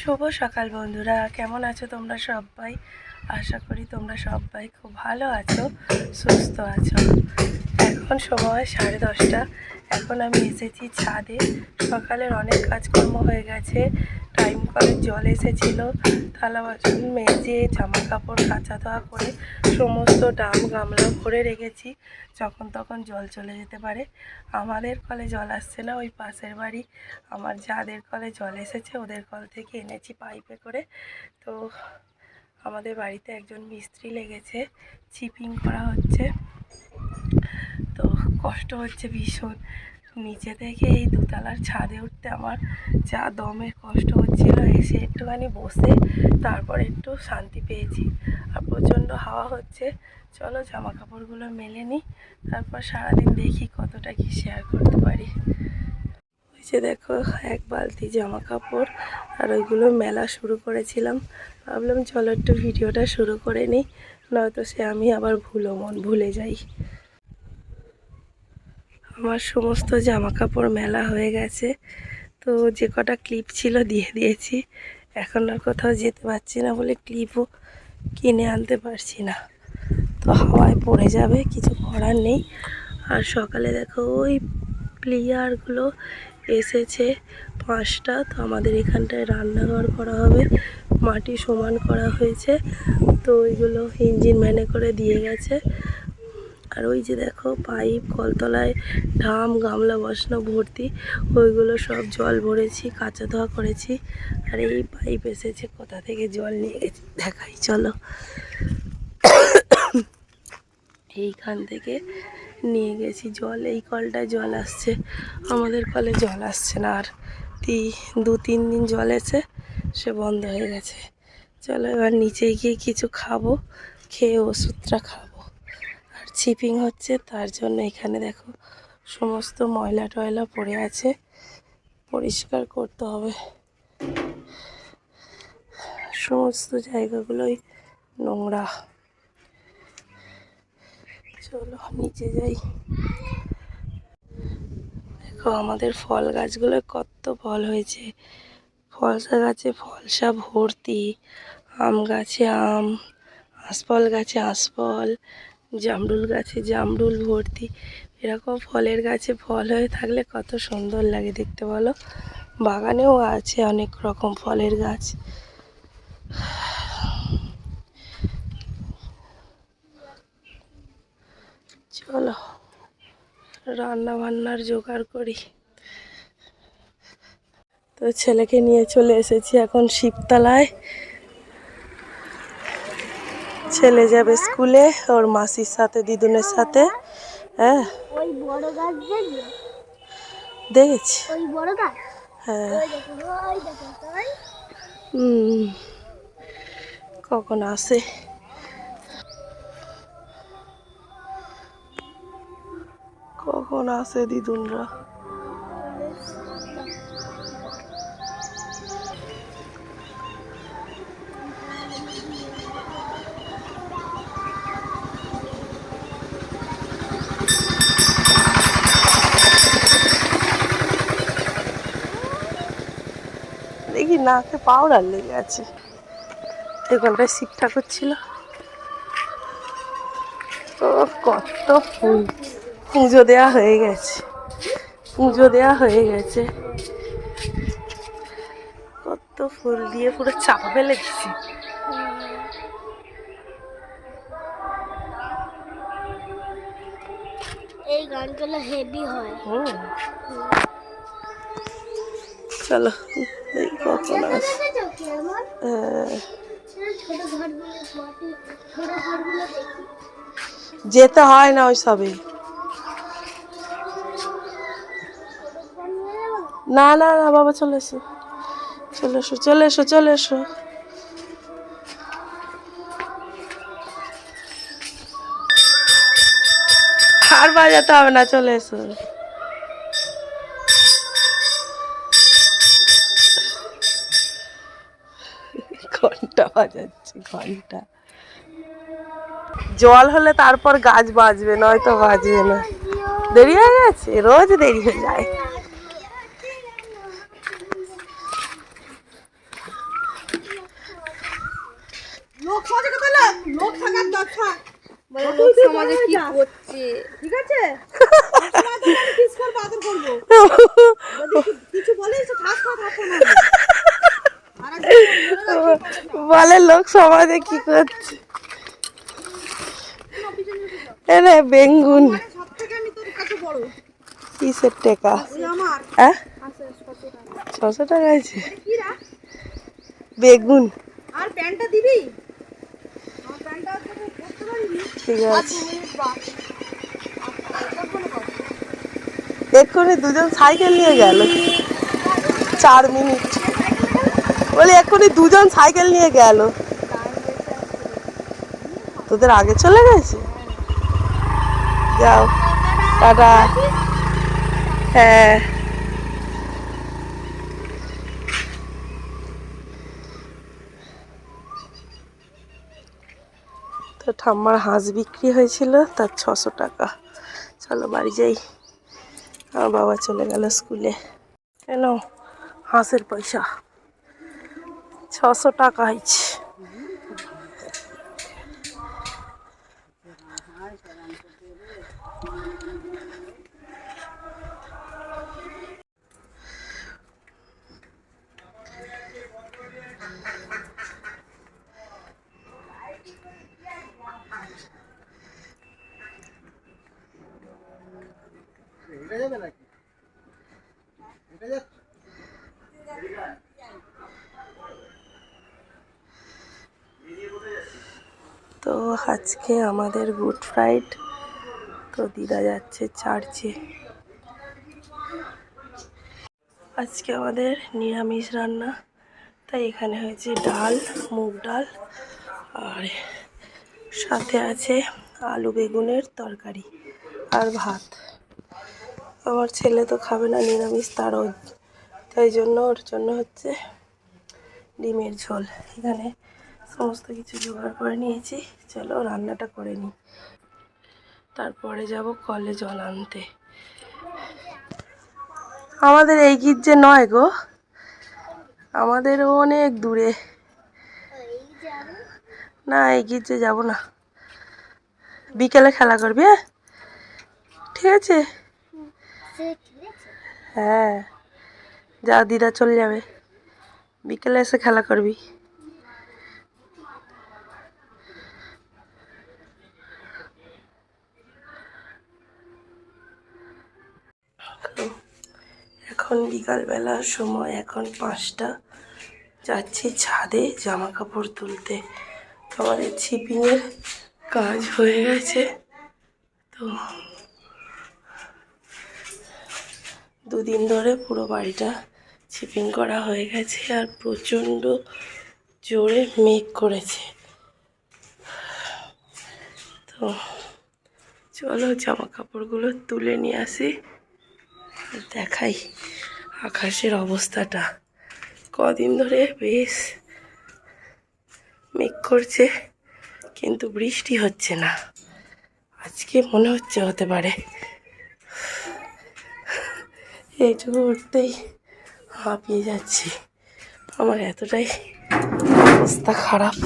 শুভ সকাল বন্ধুরা, কেমন আছো তোমরা সবাই? আশা করি তোমরা সবাই খুব ভালো আছো, সুস্থ আছো। এখন সময় সাড়ে দশটা। এখন আমি এসেছি ছাদে। সকালের অনেক কাজকর্ম হয়ে গেছে। টাইম কলের জল এসেছিল। থালা বাসন মেজে, জামা কাপড় কাচা ধোয়া করে সমস্ত ডাম গামলা ভরে রেখেছি। যখন তখন জল চলে যেতে পারে। আমাদের কলে জল আসছে না, ওই পাশের বাড়ি। আমার যাদের কলে জল এসেছে, ওদের কল থেকে এনেছি পাইপে করে। তো আমাদের বাড়িতে একজন মিস্ত্রি লেগেছে, চিপিং করা হচ্ছে। তো কষ্ট হচ্ছে ভীষণ। নিচে থেকে এই দোতলার ছাদে উঠতে আমার যা দমের কষ্ট হচ্ছিল, এসে একটুখানি বসে তারপর একটু শান্তি পেয়েছি। আর প্রচণ্ড হাওয়া হচ্ছে। চলো জামা কাপড়গুলো মেলে নিই তারপর সারাদিন দেখি কতটা কি শেয়ার করতে পারি। যে দেখো, এক বালতি জামা কাপড় আর ওইগুলো মেলা শুরু করেছিলাম। ভাবলাম চলো একটু ভিডিওটা শুরু করে নিই নয়তো সে আমি আবার ভুলো মন, ভুলে যাই। আমার সমস্ত জামা কাপড় মেলা হয়ে গেছে। তো যে কটা ক্লিপ ছিল দিয়ে দিয়েছি। এখন আর কোথাও যেতে পারছি না বলে ক্লিপও কিনে আনতে পারছি না। তো হাওয়ায় পড়ে যাবে, কিছু করার নেই। আর সকালে দেখো ওই প্লেয়ারগুলো এসেছে পাঁচটা। তো আমাদের এখানটায় রান্নাঘর করা হবে, মাটি সমান করা হয়েছে। তো ওইগুলো ইঞ্জিন ম্যানে করে দিয়ে গেছে। আর ওই যে দেখো পাইপ, কলতলায় ঢাম, গামলা, বসানো, ভর্তি, ওইগুলো সব জল ভরেছি, কাঁচা ধোয়া করেছি। আর এই পাইপ এসেছে, কোথা থেকে জল নিয়ে গেছে দেখাই, চলো। এইখান থেকে নিয়ে গেছি জল, এই কলটায় জল আসছে। আমাদের কলে জল আসছে না, আর তি, দু, তিন দিন জল এসে সে বন্ধ হয়ে গেছে। চলো এবার নিচে গিয়ে কিছু খাব, খেয়ে ওষুধটা খাব। চিপিং হচ্ছে, তার জন্য এখানে দেখো সমস্ত ময়লা টয়লা পড়ে আছে। পরিষ্কার করতে হবে। সমস্ত জায়গাগুলোই নোংরা। চলো, নিচে যাই। দেখো, আমাদের ফল গাছগুলো কত ফল হয়েছে। ফলসা গাছে ফলসা ভর্তি। আম গাছে আম, আঁশফল গাছে আঁশফল জামরুল গাছে জামরুল ভর্তি। এরকম ফলের গাছে ফল হয়ে থাকলে কত সুন্দর লাগে দেখতে বলো। বাগানেও আছে অনেক রকম ফলের গাছ। চলো রান্না বান্নার জোগাড় করি। তো ছেলেকে নিয়ে চলে এসেছি এখন শিবতলায়। ছেলে যাবে স্কুলে ওর মাসির সাথে দিদুনের সাথে। হ্যাঁ। দেখেছি। হ্যাঁ। কখন আসে? কখন আসে দিদুনরা? নাকে পাউডার লেগে আছে। এখানটায় শিব ঠাকুর ছিল। ও কত ফুল। পুজো দেয়া হয়ে গেছে। পুজো দেয়া হয়ে গেছে। কত ফুল দিয়ে পুরো চাপা ফেলে দিছি এই গানগুলো হেভি হয়। হুম। চলো কখন আস যেতে হয় না ওই সবে। না না না, বাবা, চলে এসো। চলে এসো চলে এসো চলে এসো। আর বাজাতে হবে না, চলে এসো। ঘণ্টা বাজাচ্ছে ঘণ্টা। জল হলে তারপর গাছ বাজবে নয়তো বাজবে না। দেরি হয়ে গেছে রোজ দেরি হয়ে যায়। লোক সমাজে কথা বলে লোক থাকার দরকার। সমাজে কি করছে? ঠিক আছে? তো কিছু বলিস তো ঠাস খা থাকো না আর একজন বলে লোক সমাজে কি করছে? এরে বেঙ্গুন। কিসের টাকা? হ্যাঁ ছশো টাকা আছে। বেগুন। ঠিক আছে। এক্ষুনি দুজন সাইকেল নিয়ে গেল। চার মিনিট। বলি, এক্ষুনি দুজন সাইকেল নিয়ে গেল। তোদের আগে চলে গেছে? যাও, টাটা। হ্যাঁ। তো ঠাম্মার হাঁস বিক্রি হয়েছিল, তার ছশো টাকা। চলো, বাড়ি যাই। আমার বাবা চলে গেল স্কুলে। কেন হাঁসের পয়সা। ছশো টাকা হয়েছে আজকে আমাদের গুড ফ্রাইড। তো দিদা যাচ্ছে চার্চে। আজকে আমাদের নিরামিষ রান্না। তাই এখানে হয়েছে ডাল, মুগ ডাল, আর সাথে আছে আলু বেগুনের তরকারি আর ভাত। আমার ছেলে তো খাবে না নিরামিষ তারও তাই জন্য ওর জন্য হচ্ছে ডিমের ঝোল। এখানে সমস্ত কিছু জোগাড় করে নিয়েছি। চলো রান্নাটা করে নিই। তারপরে যাব কলে জল আনতে। আমাদের এই গির্জে নয় গো। আমাদের অনেক দূরে। না, এই গির্জে যাব না। বিকেলে খেলা করবি হ্যাঁ? ঠিক আছে? হ্যাঁ। যা, দিদা চলে যাবে। বিকেলে এসে খেলা করবি। এখন বিকালবেলার সময় এখন পাঁচটা। যাচ্ছি ছাদে জামা কাপড় তুলতে। আমাদের ছিপিংয়ের কাজ হয়ে গেছে। তো দুদিন ধরে পুরো বাড়িটা ছিপিং করা হয়ে গেছে আর প্রচণ্ড জোরে মেঘ করেছে। তো চলো জামা কাপড়গুলো তুলে নিয়ে আসি। দেখাই আকাশের অবস্থাটা। কদিন ধরে বেশ মেঘ করছে, কিন্তু বৃষ্টি হচ্ছে না। আজকে মনে হচ্ছে হতে পারে। এইটুকু উঠতেই হাঁপিয়ে যাচ্ছি। আমার এতটাই অবস্থা খারাপ।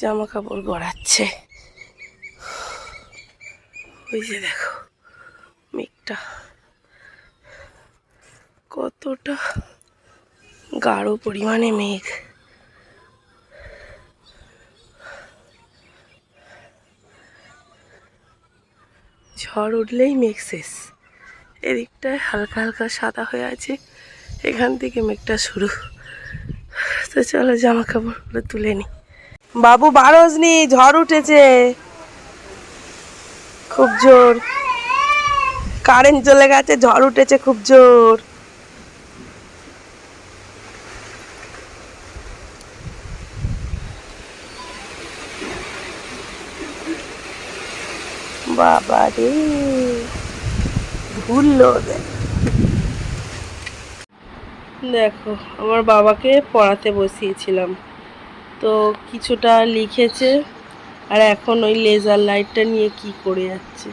জামা কাপড় গড়াচ্ছে। ওই যে দেখো, মেঘটা। কতটা গাঢ় পরিমাণে মেঘ। ঝড় উঠলেই মেঘ শেষ। এদিকটায় হালকা হালকা সাদা হয়ে আছে। এখান থেকে মেঘটা শুরু। তো চলো জামা কাপড়গুলো তুলে নি। বাবু বারোজ নি ঝড় উঠেছে। খুব জোর। কারেন্ট চলে গেছে, ঝড় উঠেছে, খুব জোর। বাবা রে, ভুললো দেখো, আমার বাবাকে পড়াতে বসিয়েছিলাম। তো কিছুটা লিখেছে আর এখন ওই লেজার লাইটটা নিয়ে কি করে যাচ্ছে।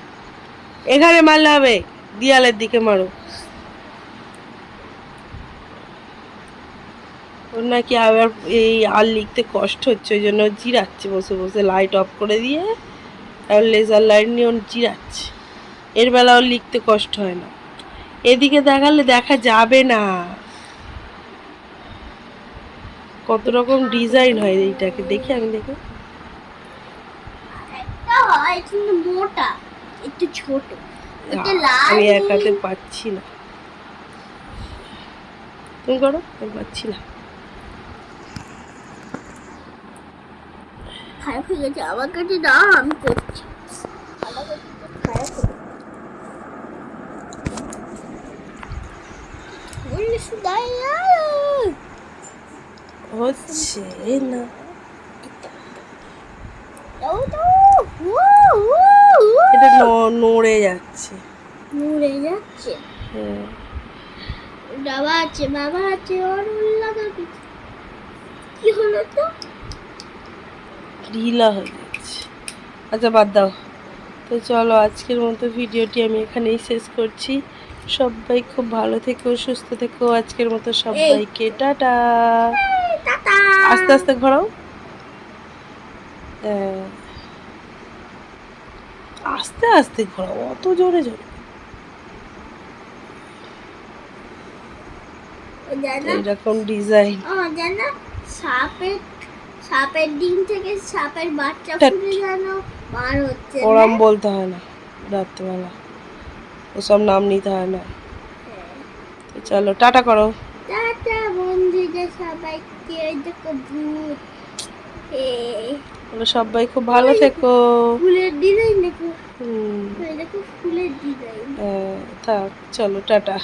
এখানে মারলে হবে, দেয়ালের দিকে মারো। ওর নাকি আবার এই আর লিখতে কষ্ট হচ্ছে, ওই জন্য জিরাচ্ছে বসে বসে লাইট অফ করে দিয়ে আর লেজার লাইট নিয়ে ওর জিরাচ্ছে। এর বেলা ওর লিখতে কষ্ট হয় না। এদিকে দেখালে দেখা যাবে না। কত রকম ডিজাইন হয় এইটাকে দেখি আমি দেখি। মোটা একটু ছোট। আমি এক হাতে পাচ্ছি না। তুমি করো আমি পাচ্ছি না। খারাপ হয়ে গেছে আমার কাছে না আমি করছি। খারাপ হয়ে গেছে। বললে শুধাই হচ্ছে না। এটা নড়ে যাচ্ছে। মুড়ে যাচ্ছে। বাবা আছে বাবা আছে ওর লাগাবি কি হলো তো? ঢিলা হয়ে যাচ্ছে। আচ্ছা বাদ দাও। তো চলো আজকের মতো ভিডিওটি আমি এখানেই শেষ করছি। সবাই খুব ভালো থেকো সুস্থ থেকো। আজকের মতো সবাইকে টাটা। আস্তে আস্তে ঘোরাও। হ্যাঁ। আস্তে আস্তে ঘোরাও অত জোরে জোরে। এরকম ডিজাইন সাপের সাপের ডিম থেকে সাপের বাচ্চা ফুটে যেন বার হচ্ছে ওরম বলতে হয় না রাত্রেবেলা। ওসব নাম নিতে হয় না। চলো টাটা করো। টাটা বন্ধুদের সবাইকে। সবাই খুব ভালো থেকো। ফুলের ডিজাইন দেখো। ফুলের ডিজাইন। থাক চলো টাটা।